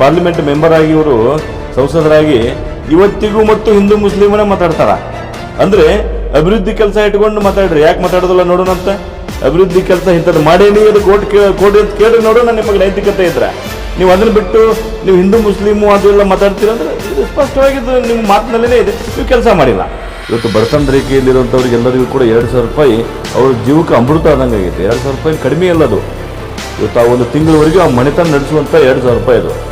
Parliament member ಆಗಿ ಇವರು ಸಂಸದರಾಗಿ ಇವತ್ತಿಗೂ ಮತ್ತು ಹಿಂದೂ ಮುಸ್ಲಿಮನೇ ಮಾತಾಡ್ತಾರ. ಅಂದ್ರೆ ಅಭಿವೃದ್ಧಿ ಕೆಲಸ ಇಟ್ಕೊಂಡು ಮಾತಾಡ್ರಿ. ಯಾಕೆ ಮಾತಾಡೋದಿಲ್ಲ ನೋಡೋಣ ಅಂತ? ಅಭಿವೃದ್ಧಿ ಕೆಲಸ ಇಂಥದ್ದು ಮಾಡೇನಿ ಅದು ಕೋಟ್ ಕೋಟಿ ಅಂತ ಕೇಳ್ರಿ ನೋಡೋಣ ನಿಮಗೆ ನೈತಿಕತೆ ಇದ್ರೆ. ನೀವು ಅದನ್ನ ಬಿಟ್ಟು ನೀವು ಹಿಂದೂ ಮುಸ್ಲಿಮು ಅದೆಲ್ಲ ಮಾತಾಡ್ತೀರ ಅಂದ್ರೆ ಇದು ಸ್ಪಷ್ಟವಾಗಿದ್ದು ನಿಮ್ಮ ಮಾತಿನಲ್ಲೇ ಇದೆ. ನೀವು ಕೆಲಸ ಮಾಡಿಲ್ಲ. ಇವತ್ತು ಬಡತನ ರೇಖೆಯಲ್ಲಿರುವಂಥವ್ರಿಗೆ ಎಲ್ಲರಿಗೂ ಕೂಡ ಎರಡು ಸಾವಿರ ರೂಪಾಯಿ ಅವ್ರ ಜೀವಕ್ಕೆ ಅಮೃತ ಆದಂಗೆ ಆಗೈತೆ. ಎರಡು ಸಾವಿರ ರೂಪಾಯಿ ಕಡಿಮೆ ಅಲ್ಲ ಅದು. ಇವತ್ತು ಆ ಒಂದು ತಿಂಗಳವರೆಗೆ ಆ ಮನೆತನ ನಡೆಸುವಂಥ ಎರಡು ಸಾವಿರ ರೂಪಾಯಿ ಅದು.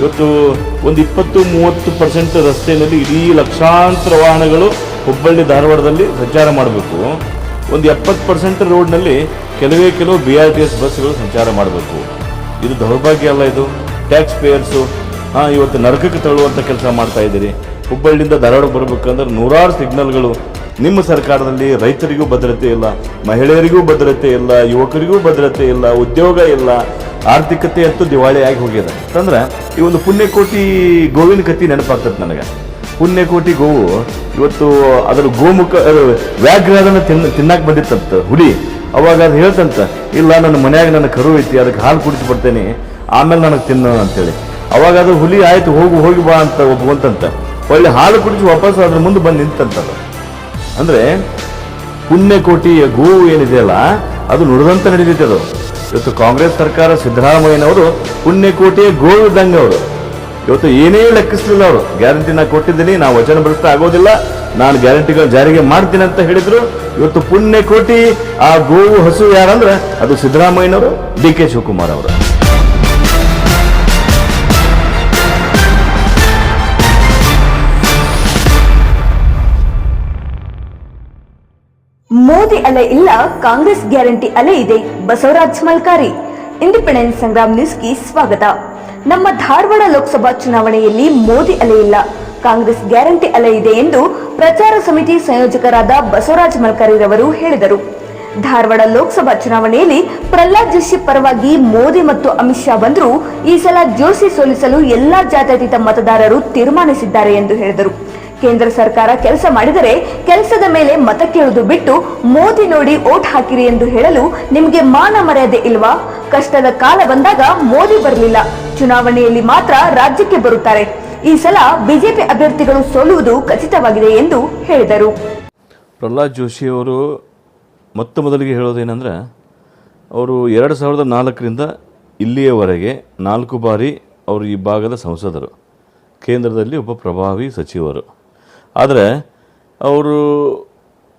ಇವತ್ತು ಒಂದು ಇಪ್ಪತ್ತು ಮೂವತ್ತು ಪರ್ಸೆಂಟ್ ರಸ್ತೆಯಲ್ಲಿ ಇಡೀ ಲಕ್ಷಾಂತರ ವಾಹನಗಳು ಹುಬ್ಬಳ್ಳಿ ಧಾರವಾಡದಲ್ಲಿ ಸಂಚಾರ ಮಾಡಬೇಕು. ಒಂದು ಎಪ್ಪತ್ತು ಪರ್ಸೆಂಟ್ ರೋಡ್ನಲ್ಲಿ ಕೆಲವೇ ಕೆಲವು ಬಿ ಆರ್ ಟಿ ಎಸ್ ಬಸ್ಗಳು ಸಂಚಾರ ಮಾಡಬೇಕು. ಇದು ದೌರ್ಭಾಗ್ಯ ಅಲ್ಲ ಇದು. ಟ್ಯಾಕ್ಸ್ ಪೇಯರ್ಸು ಹಾಂ, ಇವತ್ತು ನರಕಕ್ಕೆ ತಳ್ಳುವಂಥ ಕೆಲಸ ಮಾಡ್ತಾ ಇದ್ದೀರಿ. ಹುಬ್ಬಳ್ಳಿಯಿಂದ ಧಾರವಾಡ ಬರಬೇಕಂದ್ರೆ ನೂರಾರು ಸಿಗ್ನಲ್ಗಳು ನಿಮ್ಮ ಸರ್ಕಾರದಲ್ಲಿ ರೈತರಿಗೂ ಭದ್ರತೆ ಇಲ್ಲ, ಮಹಿಳೆಯರಿಗೂ ಭದ್ರತೆ ಇಲ್ಲ, ಯುವಕರಿಗೂ ಭದ್ರತೆ ಇಲ್ಲ, ಉದ್ಯೋಗ ಇಲ್ಲ, ಆರ್ಥಿಕತೆ ಅಂತೂ ದಿವಾಳಿಯಾಗಿ ಹೋಗಿದೆ. ಅಂತಂದ್ರೆ ಈ ಒಂದು ಪುಣ್ಯಕೋಟಿ ಗೋವಿನ ಕತಿ ನೆನಪಾಗ್ತದೆ ನನಗೆ. ಪುಣ್ಯಕೋಟಿ ಗೋವು ಇವತ್ತು ಅದರ ಗೋಮುಖ ವ್ಯಾಘ್ರ ಅದನ್ನು ತಿನ್ನ ತಿನ್ನಕ್ಕೆ ಬಂದಿತ್ತಂತ ಹುಲಿ. ಅವಾಗ ಅದು ಹೇಳ್ತಂತ, ಇಲ್ಲ, ನನ್ನ ಮನ್ಯಾಗ ನನ್ನ ಕರು ಐತಿ, ಅದಕ್ಕೆ ಹಾಲು ಕುಡಿಸಿ ಬರ್ತೇನೆ, ಆಮೇಲೆ ನನಗೆ ತಿನ್ನೋ ಅಂತೇಳಿ. ಅವಾಗ ಅದು ಹುಲಿ, ಆಯ್ತು, ಹೋಗು, ಹೋಗಿ ಬಾ ಅಂತ ಒಪ್ಕೊಂತಂತ. ಒಳ್ಳೆ ಹಾಲು ಕುಡಿಸಿ ವಾಪಸ್ ಅದ್ರ ಮುಂದೆ ಬಂದು ನಿಂತಂತದು ಅಂದ್ರೆ ಪುಣ್ಯಕೋಟಿಯ ಗೋವು ಏನಿದೆಯಲ್ಲ ಅದು ನುಡಿದಂತ ನಡೀತೈತೆ ಅದು. ಇವತ್ತು ಕಾಂಗ್ರೆಸ್ ಸರ್ಕಾರ ಸಿದ್ದರಾಮಯ್ಯನವರು ಪುಣ್ಯಕೋಟಿಯ ಗೋವು ಇದ್ದಂಗೆ ಅವರು. ಇವತ್ತು ಏನೇ ಲೆಕ್ಕಿಸಲಿಲ್ಲ ಅವರು. ಗ್ಯಾರಂಟಿ ನಾ ಕೊಟ್ಟಿದ್ದೀನಿ ನಾವು ವಚನ ಭ್ರಷ್ಟ ಆಗೋದಿಲ್ಲ. ನಾನು ಗ್ಯಾರಂಟಿಗಳು ಜಾರಿಗೆ ಮಾಡ್ತೀನಿ ಅಂತ ಹೇಳಿದ್ರು. ಇವತ್ತು ಪುಣ್ಯಕೋಟಿ ಆ ಗೋವು ಹಸು ಯಾರಂದ್ರೆ ಅದು ಸಿದ್ದರಾಮಯ್ಯನವರು, ಡಿ ಕೆ ಶಿವಕುಮಾರ್ ಅವರು. ಮೋದಿ ಅಲೆ ಇಲ್ಲ, ಕಾಂಗ್ರೆಸ್ ಗ್ಯಾರಂಟಿ ಅಲೆ ಇದೆ. ಬಸವರಾಜ್ ಮಲ್ಕಾರಿ, ಇಂಡಿಪೆಂಡೆನ್ಸ್ ಸಂಗ್ರಾಮ್ ನ್ಯೂಸ್ಗೆ ಸ್ವಾಗತ. ನಮ್ಮ ಧಾರವಾಡ ಲೋಕಸಭಾ ಚುನಾವಣೆಯಲ್ಲಿ ಮೋದಿ ಅಲೆ ಇಲ್ಲ, ಕಾಂಗ್ರೆಸ್ ಗ್ಯಾರಂಟಿ ಅಲೆ ಇದೆ ಎಂದು ಪ್ರಚಾರ ಸಮಿತಿ ಸಂಯೋಜಕರಾದ ಬಸವರಾಜ್ ಮಲ್ಕಾರಿರವರು ಹೇಳಿದರು. ಧಾರವಾಡ ಲೋಕಸಭಾ ಚುನಾವಣೆಯಲ್ಲಿ ಪ್ರಹ್ಲಾದ್ ಜೋಶಿ ಪರವಾಗಿ ಮೋದಿ ಮತ್ತು ಅಮಿತ್ ಶಾ ಬಂದರೂ ಈ ಸಲ ಜೋಶಿ ಸೋಲಿಸಲು ಎಲ್ಲಾ ಜಾತ್ಯತೀತ ಮತದಾರರು ತೀರ್ಮಾನಿಸಿದ್ದಾರೆ ಎಂದು ಹೇಳಿದರು. ಕೇಂದ್ರ ಸರ್ಕಾರ ಕೆಲಸ ಮಾಡಿದರೆ ಕೆಲಸದ ಮೇಲೆ ಮತ ಕೇಳುವುದು ಬಿಟ್ಟು ಮೋದಿ ನೋಡಿ ಓಟ್ ಹಾಕಿರಿ ಎಂದು ಹೇಳಲು ನಿಮಗೆ ಮಾನ ಮರ್ಯಾದೆ ಇಲ್ವಾ? ಕಷ್ಟದ ಕಾಲ ಬಂದಾಗ ಮೋದಿ ಬರಲಿಲ್ಲ. ಚುನಾವಣೆಯಲ್ಲಿ ಮಾತ್ರ ರಾಜ್ಯಕ್ಕೆ ಬರುತ್ತಾರೆ. ಈ ಸಲ ಬಿಜೆಪಿ ಅಭ್ಯರ್ಥಿಗಳು ಸೋಲುವುದು ಖಚಿತವಾಗಿದೆ ಎಂದು ಹೇಳಿದರು. ಪ್ರಹ್ಲಾದ್ ಜೋಶಿ ಅವರು ಮೊತ್ತ ಮೊದಲಿಗೆ ಹೇಳೋದೇನೆಂದ್ರೆ, ಅವರು ಎರಡು ಸಾವಿರದ ನಾಲ್ಕರಿಂದ ಇಲ್ಲಿಯವರೆಗೆ ನಾಲ್ಕು ಬಾರಿ ಅವರು ಈ ಭಾಗದ ಸಂಸದರು. ಕೇಂದ್ರದಲ್ಲಿ ಒಬ್ಬ ಪ್ರಭಾವಿ ಸಚಿವರು. ಆದರೆ ಅವರು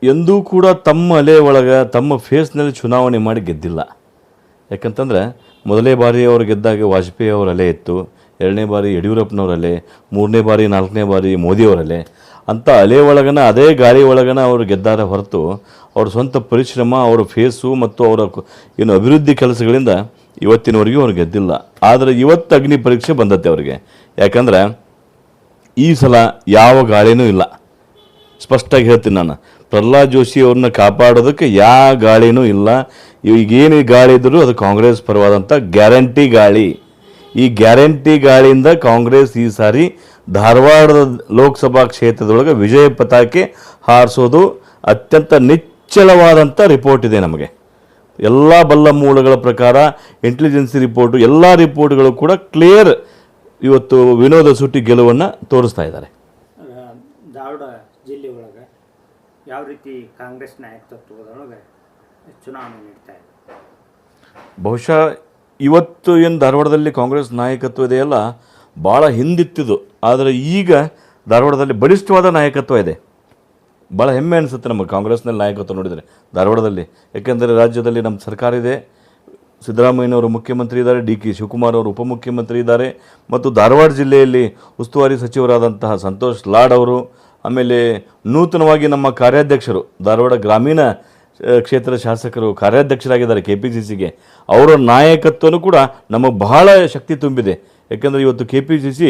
ಎಂದೂ ಕೂಡ ತಮ್ಮ ಅಲೆ ಒಳಗೆ, ತಮ್ಮ ಫೇಸ್ನಲ್ಲಿ ಚುನಾವಣೆ ಮಾಡಿ ಗೆದ್ದಿಲ್ಲ. ಯಾಕಂತಂದರೆ ಮೊದಲೇ ಬಾರಿ ಅವರು ಗೆದ್ದಾಗ ವಾಜಪೇಯಿ ಅವರ ಅಲೆ ಇತ್ತು, ಎರಡನೇ ಬಾರಿ ಯಡಿಯೂರಪ್ಪನವ್ರ ಅಲೆ, ಮೂರನೇ ಬಾರಿ, ನಾಲ್ಕನೇ ಬಾರಿ ಮೋದಿಯವರ ಅಲೆ. ಅಂಥ ಅಲೆ ಒಳಗನ, ಅದೇ ಗಾಳಿ ಒಳಗನ ಅವರು ಗೆದ್ದಾರೆ ಹೊರತು ಅವ್ರ ಸ್ವಂತ ಪರಿಶ್ರಮ, ಅವರ ಫೇಸು ಮತ್ತು ಅವರ ಏನು ಅಭಿವೃದ್ಧಿ ಕೆಲಸಗಳಿಂದ ಇವತ್ತಿನವರೆಗೂ ಅವ್ರು ಗೆದ್ದಿಲ್ಲ. ಆದರೆ ಇವತ್ತು ಅಗ್ನಿ ಪರೀಕ್ಷೆ ಬಂದತ್ತೆ ಅವರಿಗೆ. ಯಾಕಂದ್ರೆ ಈ ಸಲ ಯಾವ ಗಾಳಿನೂ ಇಲ್ಲ. ಸ್ಪಷ್ಟವಾಗಿ ಹೇಳ್ತೀನಿ ನಾನು. ಪ್ರಹ್ಲಾದ್ ಜೋಶಿ ಅವ್ರನ್ನ ಕಾಪಾಡೋದಕ್ಕೆ ಯಾವ ಗಾಳಿನೂ ಇಲ್ಲ. ಈಗೇನು ಗಾಳಿ ಇದ್ದರೂ ಅದು ಕಾಂಗ್ರೆಸ್ ಪರವಾದಂಥ ಗ್ಯಾರಂಟಿ ಗಾಳಿ. ಈ ಗ್ಯಾರಂಟಿ ಗಾಳಿಯಿಂದ ಕಾಂಗ್ರೆಸ್ ಈ ಸಾರಿ ಧಾರವಾಡದ ಲೋಕಸಭಾ ಕ್ಷೇತ್ರದೊಳಗೆ ವಿಜಯ ಪತಾಕೆ ಹಾರಿಸೋದು ಅತ್ಯಂತ ನಿಚ್ಚಳವಾದಂಥ ರಿಪೋರ್ಟ್ ಇದೆ ನಮಗೆ. ಎಲ್ಲ ಬಲ್ಲ ಮೂಲಗಳ ಪ್ರಕಾರ ಇಂಟೆಲಿಜೆನ್ಸಿ ರಿಪೋರ್ಟು ಎಲ್ಲ ರಿಪೋರ್ಟ್ಗಳು ಕೂಡ ಕ್ಲಿಯರ್ ಇವತ್ತು ವಿನೋದ ಸುಟ್ಟಿ ಗೆಲುವನ್ನು ತೋರಿಸ್ತಾ ಇದ್ದಾರೆ. ಧಾರವಾಡ ಜಿಲ್ಲೆ ಒಳಗೆ ಯಾವ ರೀತಿ ಕಾಂಗ್ರೆಸ್ ನಾಯಕತ್ವದೊಳಗೆ ಚುನಾವಣೆ ನಡೀತಾ ಇದೆ? ಬಹುಶಃ ಇವತ್ತು ಏನು ಧಾರವಾಡದಲ್ಲಿ ಕಾಂಗ್ರೆಸ್ ನಾಯಕತ್ವ ಇದೆಯಲ್ಲ ಭಾಳ ಹಿಂದಿತ್ತಿದು ಆದರೆ ಈಗ ಧಾರವಾಡದಲ್ಲಿ ಬಲಿಷ್ಠವಾದ ನಾಯಕತ್ವ ಇದೆ. ಭಾಳ ಹೆಮ್ಮೆ ಅನಿಸುತ್ತೆ ನಮಗೆ ಕಾಂಗ್ರೆಸ್ನಲ್ಲಿ ನಾಯಕತ್ವ ನೋಡಿದರೆ ಧಾರವಾಡದಲ್ಲಿ. ಯಾಕೆಂದರೆ ರಾಜ್ಯದಲ್ಲಿ ನಮ್ಮ ಸರ್ಕಾರ ಇದೆ. ಸಿದ್ದರಾಮಯ್ಯನವರು ಮುಖ್ಯಮಂತ್ರಿ ಇದ್ದಾರೆ ಡಿ ಕೆ ಶಿವಕುಮಾರ್ ಅವರು ಉಪಮುಖ್ಯಮಂತ್ರಿ ಇದ್ದಾರೆ ಮತ್ತು ಧಾರವಾಡ ಜಿಲ್ಲೆಯಲ್ಲಿ ಉಸ್ತುವಾರಿ ಸಚಿವರಾದಂತಹ ಸಂತೋಷ್ ಲಾಡ್ ಅವರು, ಆಮೇಲೆ ನೂತನವಾಗಿ ನಮ್ಮ ಕಾರ್ಯಾಧ್ಯಕ್ಷರು, ಧಾರವಾಡ ಗ್ರಾಮೀಣ ಕ್ಷೇತ್ರ ಶಾಸಕರು ಕಾರ್ಯಾಧ್ಯಕ್ಷರಾಗಿದ್ದಾರೆ ಕೆ ಪಿ ಸಿ ಸಿಗೆ ಅವರ ನಾಯಕತ್ವನೂ ಕೂಡ ನಮಗೆ ಬಹಳ ಶಕ್ತಿ ತುಂಬಿದೆ. ಯಾಕೆಂದರೆ ಇವತ್ತು ಕೆ ಪಿ ಸಿ ಸಿ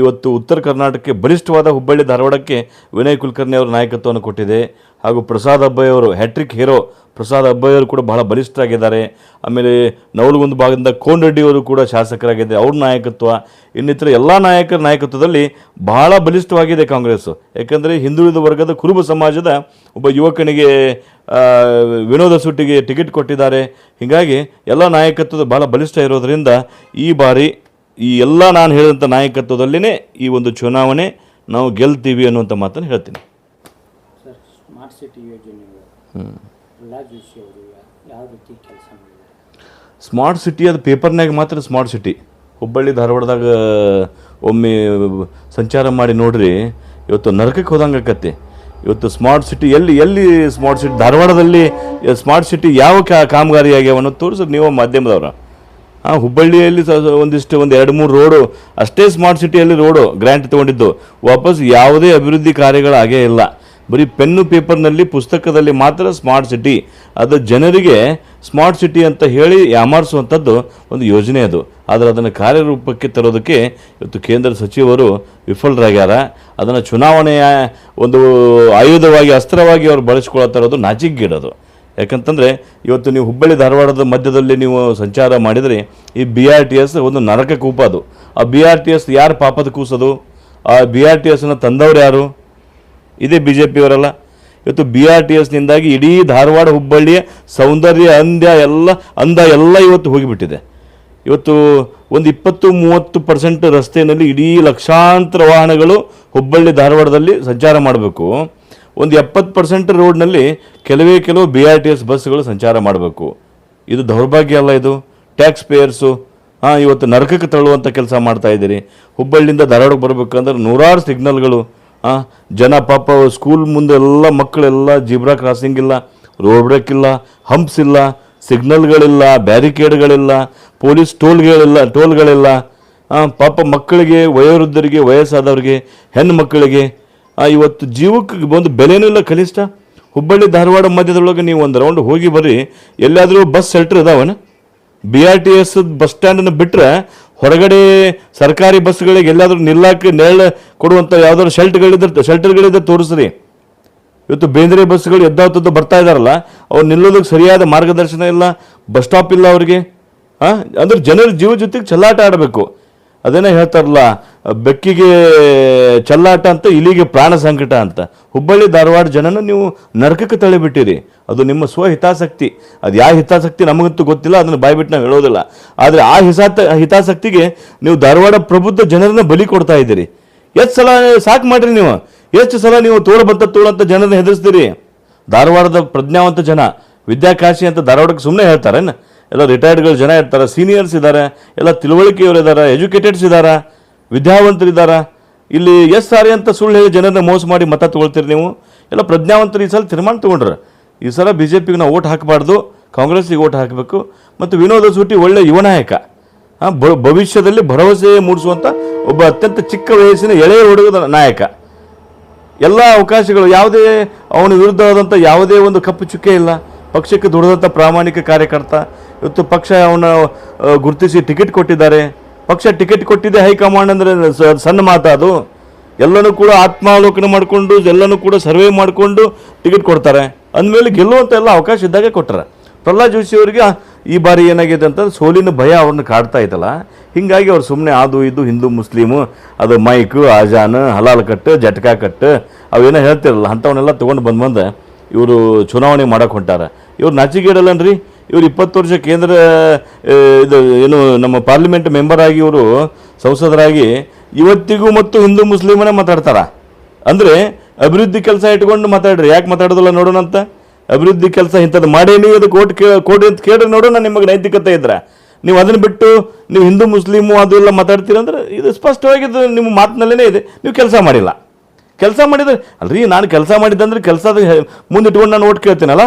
ಇವತ್ತು ಉತ್ತರ ಕರ್ನಾಟಕಕ್ಕೆ ಬಲಿಷ್ಠವಾದ ಹುಬ್ಬಳ್ಳಿ ಧಾರವಾಡಕ್ಕೆ ವಿನಯ್ ಕುಲಕರ್ಣಿ ಅವರ ನಾಯಕತ್ವವನ್ನು ಕೊಟ್ಟಿದೆ. ಹಾಗೂ ಪ್ರಸಾದ್ ಅಬ್ಬಯ್ಯವರು ಹ್ಯಾಟ್ರಿಕ್ ಹೀರೋ ಪ್ರಸಾದ್ ಅಬ್ಬಯ್ಯ ಅವರು ಕೂಡ ಬಹಳ ಬಲಿಷ್ಠರಾಗಿದ್ದಾರೆ. ಆಮೇಲೆ ನವಲಗುಂದ ಭಾಗದಿಂದ ಕೋನ್ ರೆಡ್ಡಿ ಅವರು ಕೂಡ ಶಾಸಕರಾಗಿದ್ದಾರೆ. ಅವ್ರ ನಾಯಕತ್ವ, ಇನ್ನಿತರ ಎಲ್ಲ ನಾಯಕರ ನಾಯಕತ್ವದಲ್ಲಿ ಬಹಳ ಬಲಿಷ್ಠವಾಗಿದೆ ಕಾಂಗ್ರೆಸ್. ಯಾಕಂದರೆ ಹಿಂದುಳಿದ ವರ್ಗದ ಕುರುಬ ಸಮಾಜದ ಒಬ್ಬ ಯುವಕನಿಗೆ ವಿನೋದ ಸುಟ್ಟಿಗೆ ಟಿಕೆಟ್ ಕೊಟ್ಟಿದ್ದಾರೆ. ಹೀಗಾಗಿ ಎಲ್ಲ ನಾಯಕತ್ವದ ಬಹಳ ಬಲಿಷ್ಠ ಇರೋದರಿಂದ ಈ ಬಾರಿ ಈ ಎಲ್ಲ ನಾನು ಹೇಳಿದಂಥ ನಾಯಕತ್ವದಲ್ಲೇ ಈ ಒಂದು ಚುನಾವಣೆ ನಾವು ಗೆಲ್ತೀವಿ ಅನ್ನುವಂಥ ಮಾತನ್ನು ಹೇಳ್ತೀನಿ. ಸ್ಮಾರ್ಟ್ ಸಿಟಿ ಯೋಜನೆ ಯಾವ ರೀತಿ ಕೆಲಸ ಸ್ಮಾರ್ಟ್ ಸಿಟಿ ಅದು ಪೇಪರ್ನಾಗ ಮಾತ್ರ ಸ್ಮಾರ್ಟ್ ಸಿಟಿ. ಹುಬ್ಬಳ್ಳಿ ಧಾರವಾಡದಾಗ ಒಮ್ಮೆ ಸಂಚಾರ ಮಾಡಿ ನೋಡ್ರಿ ಇವತ್ತು ನರಕಕ್ಕೆ ಹೋದಂಗೆ ಆಕತ್ತೆ. ಇವತ್ತು ಸ್ಮಾರ್ಟ್ ಸಿಟಿ ಎಲ್ಲಿ ಎಲ್ಲಿ ಸ್ಮಾರ್ಟ್ ಸಿಟಿ ಧಾರವಾಡದಲ್ಲಿ ಸ್ಮಾರ್ಟ್ ಸಿಟಿ ಯಾವ ಕಾಮಗಾರಿ ಆಗ್ಯಾವ ಅನ್ನೋದು ತೋರಿಸ್ರಿ ನೀವು ಮಾಧ್ಯಮದವ್ರ. ಹಾಂ ಹುಬ್ಬಳ್ಳಿಯಲ್ಲಿ ಒಂದಿಷ್ಟು ಒಂದು ಎರಡು ಮೂರು ರೋಡು ಅಷ್ಟೇ ಸ್ಮಾರ್ಟ್ ಸಿಟಿಯಲ್ಲಿ ರೋಡು ಗ್ರ್ಯಾಂಟ್ ತೊಗೊಂಡಿದ್ದು. ವಾಪಸ್ ಯಾವುದೇ ಅಭಿವೃದ್ಧಿ ಕಾರ್ಯಗಳು ಆಗೇ ಇಲ್ಲ. ಬರೀ ಪೆನ್ನು ಪೇಪರ್ನಲ್ಲಿ ಪುಸ್ತಕದಲ್ಲಿ ಮಾತ್ರ ಸ್ಮಾರ್ಟ್ ಸಿಟಿ ಅದು ಜನರಿಗೆ ಸ್ಮಾರ್ಟ್ ಸಿಟಿ ಅಂತ ಹೇಳಿ ಯಾಮಾರಿಸುವಂಥದ್ದು ಒಂದು ಯೋಜನೆ ಅದು. ಆದರೆ ಅದನ್ನು ಕಾರ್ಯರೂಪಕ್ಕೆ ತರೋದಕ್ಕೆ ಇವತ್ತು ಕೇಂದ್ರ ಸಚಿವರು ವಿಫಲರಾಗ್ಯಾರ. ಅದನ್ನು ಚುನಾವಣೆಯ ಒಂದು ಆಯುಧವಾಗಿ, ಅಸ್ತ್ರವಾಗಿ ಅವರು ಬಳಸ್ಕೊಳ್ತಾ ಇರೋದು ಯಾಕಂತಂದರೆ ಇವತ್ತು ನೀವು ಹುಬ್ಬಳ್ಳಿ ಧಾರವಾಡದ ಮಧ್ಯದಲ್ಲಿ ನೀವು ಸಂಚಾರ ಮಾಡಿದರೆ ಈ ಬಿ ಆರ್ ಟಿ ಎಸ್ ಒಂದು ನರಕ ಕೂಪ ಅದು. ಆ ಬಿ ಆರ್ ಟಿ ಎಸ್ ಯಾರು ಪಾಪದ ಕೂಸೋದು? ಆ ಬಿ ಆರ್ ಟಿ ಎಸ್ನ ತಂದವ್ರು ಯಾರು? ಇದೇ ಬಿ ಜೆ ಪಿಯವರಲ್ಲ ಇವತ್ತು ಬಿ ಆರ್ ಟಿ ಎಸ್ನಿಂದಾಗಿ ಇಡೀ ಧಾರವಾಡ, ಹುಬ್ಬಳ್ಳಿಯ ಸೌಂದರ್ಯ, ಅಂದ್ಯ, ಎಲ್ಲ, ಅಂದ ಎಲ್ಲ ಇವತ್ತು ಹೋಗಿಬಿಟ್ಟಿದೆ. ಇವತ್ತು ಒಂದು ಇಪ್ಪತ್ತು, ಮೂವತ್ತು ಪರ್ಸೆಂಟ್ ರಸ್ತೆಯಲ್ಲಿ ಇಡೀ ಲಕ್ಷಾಂತರ ವಾಹನಗಳು ಹುಬ್ಬಳ್ಳಿ, ಧಾರವಾಡದಲ್ಲಿ ಸಂಚಾರ ಮಾಡಬೇಕು. ಒಂದು ಎಪ್ಪತ್ತು ಪರ್ಸೆಂಟ್ ರೋಡ್ನಲ್ಲಿ ಕೆಲವೇ ಕೆಲವು ಬಿ ಆರ್ ಟಿ ಎಸ್ ಬಸ್ಗಳು ಸಂಚಾರ ಮಾಡಬೇಕು. ಇದು ದೌರ್ಭಾಗ್ಯ ಅಲ್ಲ ಇದು? ಟ್ಯಾಕ್ಸ್ ಪೇಯರ್ಸು ಹಾಂ, ಇವತ್ತು ನರಕಕ್ಕೆ ತಳ್ಳುವಂಥ ಕೆಲಸ ಮಾಡ್ತಾ ಇದ್ದೀರಿ. ಹುಬ್ಬಳ್ಳಿಯಿಂದ ಧಾರವಾಡಕ್ಕೆ ಬರಬೇಕಂದ್ರೆ ನೂರಾರು ಸಿಗ್ನಲ್ಗಳು, ಹಾಂ, ಜನ ಪಾಪ ಸ್ಕೂಲ್ ಮುಂದೆ ಎಲ್ಲ ಮಕ್ಕಳೆಲ್ಲ ಜಿಬ್ರಾ ಕ್ರಾಸಿಂಗ್ ಇಲ್ಲ ರೋಡ್ ಬ್ರೇಕ್ ಇಲ್ಲ ಹಂಪ್ಸ್ ಇಲ್ಲ, ಸಿಗ್ನಲ್ಗಳಿಲ್ಲ ಬ್ಯಾರಿಕೇಡ್ಗಳಿಲ್ಲ ಪೊಲೀಸ್ ಟೋಲ್ಗಳಿಲ್ಲ ಟೋಲ್ಗಳಿಲ್ಲ ಪಾಪ ಮಕ್ಕಳಿಗೆ, ವಯೋವೃದ್ಧರಿಗೆ, ವಯಸ್ಸಾದವರಿಗೆ, ಹೆಣ್ಣು ಮಕ್ಕಳಿಗೆ ಇವತ್ತು ಜೀವಕ್ಕೆ ಒಂದು ಬೆಲೆನೂ ಇಲ್ಲ ಕನಿಷ್ಠ. ಹುಬ್ಬಳ್ಳಿ ಧಾರವಾಡ ಮಧ್ಯದೊಳಗೆ ನೀವು ಒಂದು ರೌಂಡ್ ಹೋಗಿ ಬರ್ರಿ. ಎಲ್ಲಾದರೂ bus shelter ಇದಾವನ? B R T S bus ಸ್ಟ್ಯಾಂಡನ್ನು ಬಿಟ್ಟರೆ ಹೊರಗಡೆ ಸರ್ಕಾರಿ ಬಸ್ಗಳಿಗೆ ಎಲ್ಲಾದರೂ ನಿಲ್ಲಕ್ಕೆ ನೆರಳು ಕೊಡುವಂಥ ಯಾವ್ದಾದ್ರು ಶೆಲ್ಟ್ಗಳಿದ್ರೆ ಶೆಲ್ಟರ್ಗಳಿದ್ರೆ ತೋರಿಸ್ರಿ. ಇವತ್ತು ಬೇಂದ್ರೆ ಬಸ್ಗಳು ಎದ್ದಾವತ್ತದ್ದು ಬರ್ತಾ ಇದ್ದಾರಲ್ಲ ಅವ್ರು ನಿಲ್ಲೋದಕ್ಕೆ ಸರಿಯಾದ ಮಾರ್ಗದರ್ಶನ ಇಲ್ಲ, ಬಸ್ ಸ್ಟಾಪ್ ಇಲ್ಲ ಅವ್ರಿಗೆ. ಹಾಂ ಅಂದ್ರೆ ಜನರ ಜೀವ ಜೊತೆಗೆ ಚಲ್ಲಾಟ ಆಡಬೇಕು. ಅದೇನೇ ಹೇಳ್ತಾರಲ್ಲ, ಬೆಕ್ಕಿಗೆ ಚಲ್ಲಾಟ ಅಂತ, ಇಲಿಗೆ ಪ್ರಾಣ ಸಂಕಟ ಅಂತ. ಹುಬ್ಬಳ್ಳಿ, ಧಾರವಾಡ ಜನನ ನೀವು ನರಕಕ್ಕೆ ತಳ್ಳಿಬಿಟ್ಟಿರಿ. ಅದು ನಿಮ್ಮ ಸ್ವಹಿತಾಸಕ್ತಿ ಅದು ಯಾವ ಹಿತಾಸಕ್ತಿ ನಮಗಂತೂ ಗೊತ್ತಿಲ್ಲ, ಅದನ್ನು ಬಾಯ್ಬಿಟ್ಟು ನಾವು ಹೇಳೋದಿಲ್ಲ. ಆದರೆ ಆ ಹಿಸಾತ, ಹಿತಾಸಕ್ತಿಗೆ ನೀವು ಧಾರವಾಡ ಪ್ರಬುದ್ಧ ಜನರನ್ನ ಬಲಿ ಕೊಡ್ತಾ ಇದ್ದೀರಿ. ಎಷ್ಟು ಸಲ ಸಾಕು ಮಾಡ್ರಿ ನೀವು? ಎಷ್ಟು ಸಲ ನೀವು ತೋಳ ಬಂತ ತೋಳ ಅಂತ ಜನರನ್ನ ಹೆದರಿಸ್ತೀರಿ? ಧಾರವಾಡದ ಪ್ರಜ್ಞಾವಂತ ಜನ, ವಿದ್ಯಾಕಾಶಿ ಅಂತ ಧಾರವಾಡಕ್ಕೆ ಸುಮ್ಮನೆ ಹೇಳ್ತಾರೇನು? ಎಲ್ಲ ರಿಟೈರ್ಡ್ಗಳು ಜನ ಇರ್ತಾರೆ ಸೀನಿಯರ್ಸ್ ಇದ್ದಾರೆ, ಎಲ್ಲ ತಿಳುವಳಿಕೆಯವರು ಇದ್ದಾರೆ ಎಜುಕೇಟೆಡ್ಸ್ ಇದ್ದಾರೆ, ವಿದ್ಯಾವಂತರಿದ್ದಾರೆ. ಇಲ್ಲಿ ಎಸ್ ಸಾರಿ ಅಂತ ಸುಳ್ಳು ಹೇಳಿ ಜನರನ್ನ ಮೋಸ ಮಾಡಿ ಮತ ತೊಗೊಳ್ತೀರಿ ನೀವು. ಎಲ್ಲ ಪ್ರಜ್ಞಾವಂತರು ಈ ಸಲ ತೀರ್ಮಾನ ತೊಗೊಂಡ್ರೆ. ಈ ಸಲ ಬಿ ಜೆ ಪಿಗೆ ನಾವು ಓಟ್ ಹಾಕಬಾರ್ದು, ಕಾಂಗ್ರೆಸ್ಸಿಗೆ ಓಟ್ ಹಾಕಬೇಕು, ಮತ್ತು ವಿನೋದ ಸೂಟಿ ಒಳ್ಳೆಯ ಯುವ ನಾಯಕ. ಭವಿಷ್ಯದಲ್ಲಿ ಭರವಸೆ ಮೂಡಿಸುವಂಥ ಒಬ್ಬ ಅತ್ಯಂತ ಚಿಕ್ಕ ವಯಸ್ಸಿನ ಎಳೆಯ ಹುಡುಗದ ನಾಯಕ. ಎಲ್ಲ ಅವಕಾಶಗಳು, ಯಾವುದೇ ಅವನ ವಿರುದ್ಧವಾದಂಥ ಯಾವುದೇ ಒಂದು ಕಪ್ಪು ಚುಕ್ಕೆ ಇಲ್ಲ. ಪಕ್ಷಕ್ಕೆ ದುಡಿದಂಥ ಪ್ರಾಮಾಣಿಕ ಕಾರ್ಯಕರ್ತ ಇವತ್ತು ಪಕ್ಷ ಅವನ ಗುರುತಿಸಿ ಟಿಕೆಟ್ ಕೊಟ್ಟಿದ್ದಾರೆ. ಪಕ್ಷ ಟಿಕೆಟ್ ಕೊಟ್ಟಿದೆ ಹೈಕಮಾಂಡ್ ಅಂದರೆ ಸಣ್ಣ ಮಾತಾ ಅದು. ಎಲ್ಲನೂ ಕೂಡ ಆತ್ಮಾವಲೋಕನ ಮಾಡಿಕೊಂಡು, ಎಲ್ಲನೂ ಕೂಡ ಸರ್ವೆ ಮಾಡಿಕೊಂಡು ಟಿಕೆಟ್ ಕೊಡ್ತಾರೆ. ಅಂದಮೇಲೆ ಗೆಲ್ಲುವಂಥ ಎಲ್ಲ ಅವಕಾಶ ಇದ್ದಾಗೆ ಕೊಟ್ಟರೆ ಪ್ರಹ್ಲಾದ್ ಜೋಶಿ ಅವರಿಗೆ ಈ ಬಾರಿ ಏನಾಗಿದೆ ಅಂತಂದ್ರೆ ಸೋಲಿನ ಭಯ ಅವ್ರನ್ನ ಕಾಡ್ತಾ ಇತ್ತಲ್ಲ ಹೀಗಾಗಿ ಅವ್ರು ಸುಮ್ಮನೆ ಅದು ಇದು ಹಿಂದೂ ಮುಸ್ಲಿಮು, ಅದು ಮೈಕು ಆಜಾನ್ ಹಲಾಲ್ ಕಟ್ಟು ಜಟ್ಕಾ ಕಟ್ಟು ಅವೇನೋ ಹೇಳ್ತಿರಲ್ಲ, ಅಂಥವನ್ನೆಲ್ಲ ತೊಗೊಂಡು ಬಂದು ಬಂದು ಇವರು ಚುನಾವಣೆ ಮಾಡೋಕೆ ಹೊಂಟಾರ. ಇವ್ರು ನಾಚಿಗೇಡಲ್ಲನ್ರಿ ಇವ್ರು ಇಪ್ಪತ್ತು ವರ್ಷ ಕೇಂದ್ರ ಇದು ಏನು ನಮ್ಮ ಪಾರ್ಲಿಮೆಂಟ್ ಮೆಂಬರ್ ಆಗಿ ಇವರು ಸಂಸದರಾಗಿ ಇವತ್ತಿಗೂ ಮತ್ತು ಹಿಂದೂ ಮುಸ್ಲಿಮನೇ ಮಾತಾಡ್ತಾರ. ಅಂದರೆ ಅಭಿವೃದ್ಧಿ ಕೆಲಸ ಇಟ್ಕೊಂಡು ಮಾತಾಡ್ರಿ. ಯಾಕೆ ಮಾತಾಡೋದಿಲ್ಲ ನೋಡೋಣ ಅಂತ? ಅಭಿವೃದ್ಧಿ ಕೆಲಸ ಇಂಥದ್ದು ಮಾಡೇನಿ ಅದು ಕೋಟ್ ಕೇ ಕೋಟಿ ಅಂತ ಕೇಳ್ರಿ ನೋಡೋಣ ನಿಮಗೆ ನೈತಿಕತೆ ಇದ್ರೆ. ನೀವು ಅದನ್ನು ಬಿಟ್ಟು ನೀವು ಹಿಂದೂ ಮುಸ್ಲಿಮು ಅದು ಎಲ್ಲ ಮಾತಾಡ್ತೀರಂದ್ರೆ ಇದು ಸ್ಪಷ್ಟವಾಗಿ ಇದು ನಿಮ್ಮ ಮಾತಿನಲ್ಲೇ ಇದೆ. ನೀವು ಕೆಲಸ ಮಾಡಿಲ್ಲ. ಕೆಲಸ ಮಾಡಿದ್ರೆ, ಅಲ್ರಿ, ನಾನು ಕೆಲಸ ಮಾಡಿದ್ದಂದ್ರೆ ಕೆಲಸದ ಮುಂದಿಟ್ಕೊಂಡು ನಾನು ಓಟ್ ಕೇಳ್ತೀನಲ್ಲ?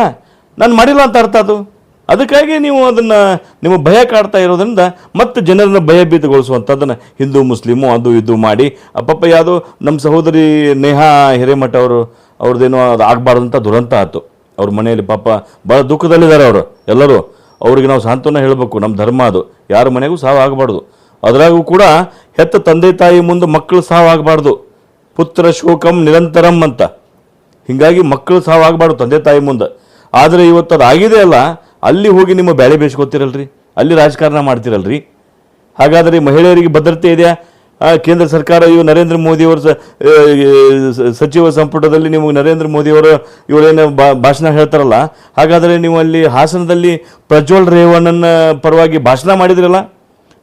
ನಾನು ಮಾಡಿಲ್ಲ ಅಂತ ಅರ್ಥ ಅದು. ಅದಕ್ಕಾಗಿ ನೀವು ಅದನ್ನು ನಿಮ್ಮ ಭಯ ಕಾಡ್ತಾ ಇರೋದ್ರಿಂದ ಮತ್ತೆ ಜನರನ್ನು ಭಯಭೀತಗೊಳಿಸುವಂಥದ್ದನ್ನು ಹಿಂದೂ ಮುಸ್ಲಿಮು ಅದು ಇದು ಮಾಡಿ. ಅಪ್ಪಪ್ಪ ಯಾವುದೋ ನಮ್ಮ ಸಹೋದರಿ ನೇಹಾ ಹಿರೇಮಠ ಅವರು ಅವ್ರದ್ದೇನೋ ಅದು ಆಗಬಾರ್ದಂಥ ದುರಂತ ಆಯಿತು ಅವ್ರ ಮನೆಯಲ್ಲಿ ಪಾಪ ಭಾಳ ದುಃಖದಲ್ಲಿದ್ದಾರೆ ಅವರು, ಎಲ್ಲರೂ. ಅವ್ರಿಗೆ ನಾವು ಸಾಂತ್ವನ ಹೇಳಬೇಕು ನಮ್ಮ ಧರ್ಮ ಅದು. ಯಾರ ಮನೆಗೂ ಸಾವು ಆಗಬಾರ್ದು. ಅದರಾಗೂ ಕೂಡ ಹೆತ್ತ ತಂದೆ ತಾಯಿ ಮುಂದೆ ಮಕ್ಕಳು ಸಾವು ಆಗಬಾರ್ದು. ಪುತ್ರ ಶೋಕಂ ನಿರಂತರಂ ಅಂತ. ಹೀಗಾಗಿ ಮಕ್ಕಳು ಸಾವು ಆಗಬಾರ್ದು ತಂದೆ ತಾಯಿ ಮುಂದೆ. ಆದರೆ ಇವತ್ತು ಅದು ಆಗಿದೆ ಅಲ್ಲ ಅಲ್ಲಿ ಹೋಗಿ ನಿಮ್ಮ ಬ್ಯಾಳೆ ಬೇಯಿಸ್ಕೊತಿರಲ್ರಿ? ಅಲ್ಲಿ ರಾಜಕಾರಣ ಮಾಡ್ತಿರಲ್ರಿ? ಹಾಗಾದರೆ ಮಹಿಳೆಯರಿಗೆ ಭದ್ರತೆ ಇದೆಯಾ? ಕೇಂದ್ರ ಸರ್ಕಾರ ಇವು ನರೇಂದ್ರ ಮೋದಿಯವರ ಸಚಿವ ಸಂಪುಟದಲ್ಲಿ ನೀವು ನರೇಂದ್ರ ಮೋದಿಯವರು ಇವರೇನು ಭಾಷಣ ಹೇಳ್ತಾರಲ್ಲ, ಹಾಗಾದರೆ ನೀವು ಅಲ್ಲಿ ಹಾಸನದಲ್ಲಿ ಪ್ರಜ್ವಲ್ ರೇವಣ್ಣನ ಪರವಾಗಿ ಭಾಷಣ ಮಾಡಿದ್ರಲ್ಲ,